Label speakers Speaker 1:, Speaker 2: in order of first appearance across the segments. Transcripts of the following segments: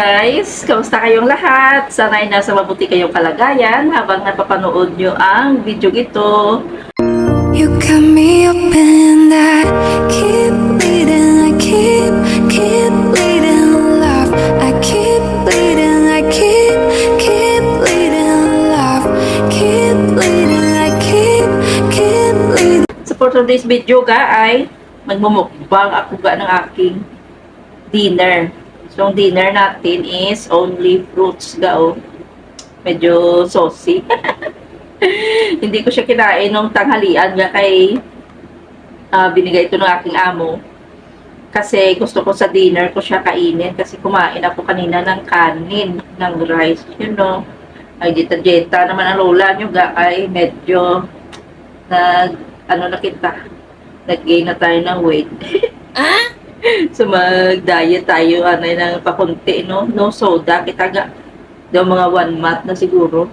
Speaker 1: Guys, kamusta kayong lahat? Sana ay nasa mabuti kayong kalagayan habang napapanood nyo ang video ito.
Speaker 2: You got me up and I keep bleeding, I keep, keep bleeding love. I keep bleeding, I keep, keep bleeding love. Keep bleeding, I keep, keep bleeding.
Speaker 1: So for today's video ga ay magmumukbang ako ga ng aking dinner. So dinner natin is only fruits ga oh. Medyo saucy. Hindi ko siya kinain nung tanghalian ga kay ah, binigay ito ng aking amo. Kasi gusto ko sa dinner ko siya kainin kasi kumain ako kanina ng kanin, ng rice, you know. Ay, dita-dita naman ang lola nyo ga ay medyo nag, ano na kita, nag-gain na tayo ng weight. so mag-diet tayo, ano ng pakunti, no? No soda, kita ga, daw mga one month na siguro.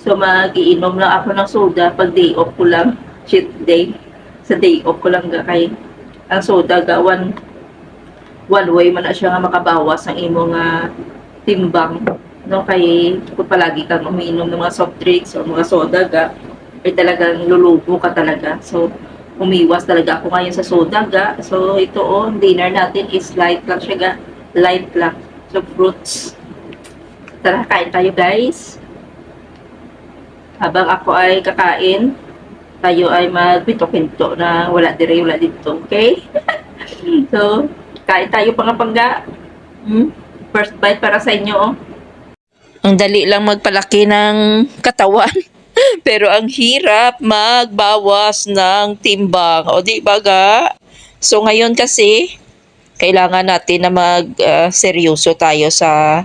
Speaker 1: So mag-iinom lang ako ng soda pag day off ko lang, cheat day. Sa day off ko lang ga kay ang soda ga one one way man na siya nga makabawas ang imo nga timbang no kay kung palagi kang umiinom ng mga soft drinks o mga soda ga ay talagang lulubo ka talaga so umiwas talaga ako ngayon sa soda ga. So ito oh dinner natin is light lang siya ga. Light lang. So fruits. Tara kain tayo guys. Habang ako ay kakain tayo ay magpito-pinto na wala dire wala dito okay? So kain tayo pangapangga hmm? first bite para sa inyo oh. Ang dali lang magpalaki ng katawan. Pero ang hirap magbawas ng timbang. O di ba ga? So ngayon kasi, kailangan natin na mag ah, seryoso tayo sa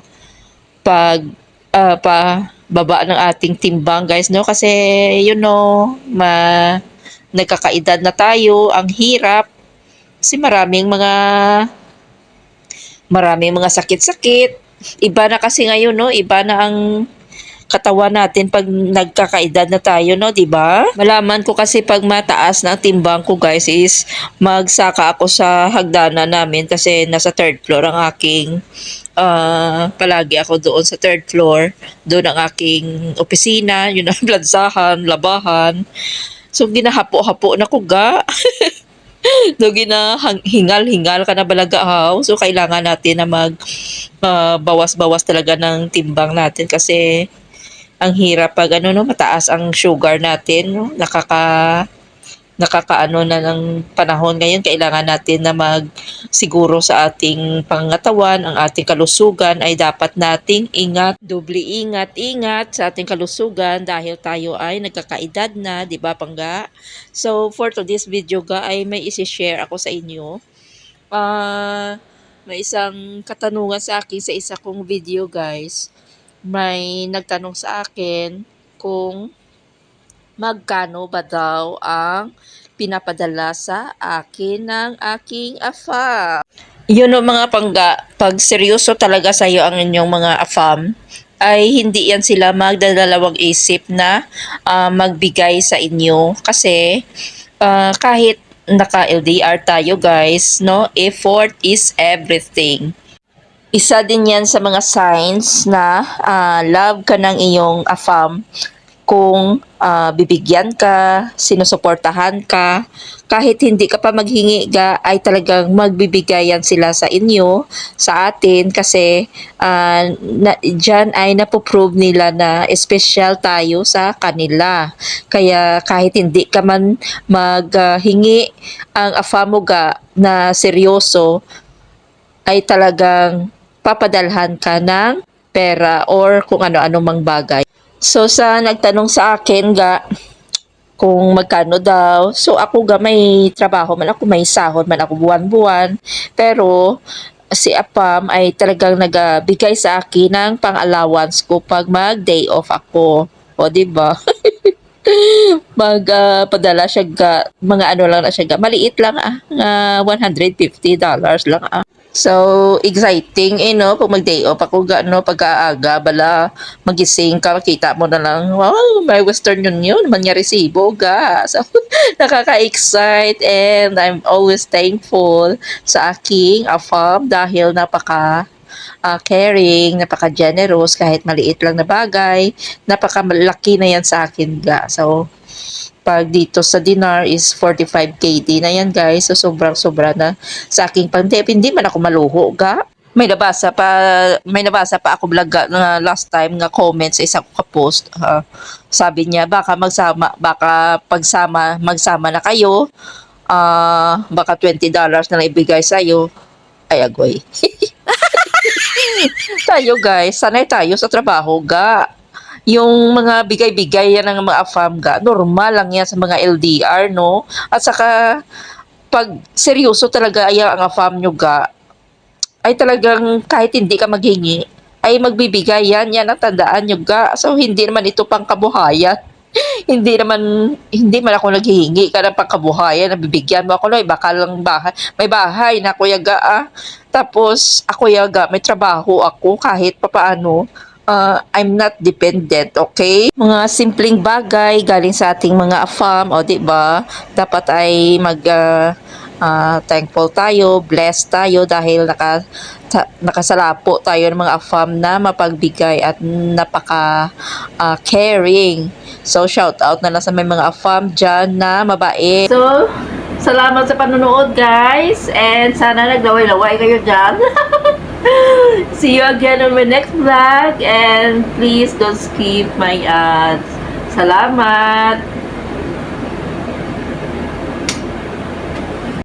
Speaker 1: pag ah, pa baba ng ating timbang guys no? Kasi you know ma nagkakaedad na tayo. Ang hirap. Kasi maraming mga maraming mga sakit-sakit. Iba na kasi ngayon no? Iba na ang katawan natin pag nagkakaedad na tayo no? Di ba? Malaman ko kasi pag mataas na ang timbang ko guys is magsaka ako sa hagdanan namin kasi nasa third floor ang aking ah, palagi ako doon sa third floor. Doon ang aking opisina yun ang plansahan labahan. So ginahapo-hapo na ko ga. No ginahingal-hingal ka na balaga haw. So kailangan natin na mag ah, bawas-bawas talaga ng timbang natin kasi ang hirap pag ano no mataas ang sugar natin no? Nakaka nakakaano na ng panahon ngayon. Kailangan natin na mag siguro sa ating pangatawan ang ating kalusugan ay dapat nating ingat dubli ingat ingat sa ating kalusugan dahil tayo ay nagkakaedad na di ba pangga? So for today's video ga ay may isi-share ako sa inyo. Ah may isang katanungan sa akin sa isa kong video guys may nagtanong sa akin kung magkano ba daw ang pinapadala sa akin ng aking AFAM. Yun o mga pangga, pag seryoso talaga sa iyo ang inyong mga AFAM, ay hindi yan sila magdadalawang isip na ah, magbigay sa inyo kasi ah, kahit naka-LDR tayo guys, no? Effort is everything. Isa din yan sa mga signs na ah, love ka ng iyong AFAM kung ah, bibigyan ka, sinusuportahan ka, kahit hindi ka pa maghingi ga, ay talagang magbibigayan sila sa inyo, sa atin, kasi ah, na, dyan ay napoprove nila na special tayo sa kanila. Kaya kahit hindi ka man maghingi ang afa na seryoso, ay talagang papadalhan ka ng pera or kung ano-ano mang bagay. So sa nagtanong sa akin ga kung magkano daw. So ako ga may trabaho man ako, may sahod man ako buwan-buwan. Pero si Apam ay talagang nagabigay sa akin ng pang-allowance ko pag mag-day off ako. O, di ba? magpadala siya ga, mga ano lang na siya ga, maliit lang ah, nga $150 lang ah. So, exciting eh, no? Pag mag-day off ako, no? Pagkaaga, bala, magising ka, makita mo na lang, wow, may Western Union, mangyari sibo, ga. So, nakaka-excite and I'm always thankful sa aking AFAM dahil napaka ah, caring, napaka-generous kahit maliit lang na bagay. Napaka-laki na yan sa akin ga. So, pag dito sa dinar is 45 KD na yan guys. So, sobrang-sobra na sa aking pandep. Hindi man ako maluho ga. May nabasa pa, may nabasa pa ako vlog na last time nga comment sa isang ka-post. ah, sabi niya, baka magsama, baka pagsama, magsama na kayo, ah, baka $20 na lang ibigay sa'yo. Ay, agoy. tayo guys, sanay tayo sa trabaho ga. Yung mga bigay-bigay yan ng mga afam ga, normal lang yan sa mga LDR, no? At saka, pag seryoso talaga ay ang afam nyo ga, ay talagang kahit hindi ka maghingi, ay magbibigay yan, yan ang tandaan nyo ga. So, hindi naman ito pang kabuhayan. hindi naman, hindi man ako naghihingi ka ng pangkabuhayan, nabibigyan mo ako, no, baka lang bahay, may bahay na kuya ga, ah. Tapos, ako yaga, may trabaho ako kahit papaano, uh, I'm not dependent, okay? Mga simpleng bagay galing sa ating mga afam, o di ba? Dapat ay mag ah, ah, thankful tayo, blessed tayo dahil naka ta- nakasalapo tayo ng mga afam na mapagbigay at napaka ah, caring. So shout out na lang sa may mga afam dyan na mabait. So, salamat sa panonood guys and sana naglaway-laway kayo dyan. See you again on my next vlog and please don't skip my ads. Salamat!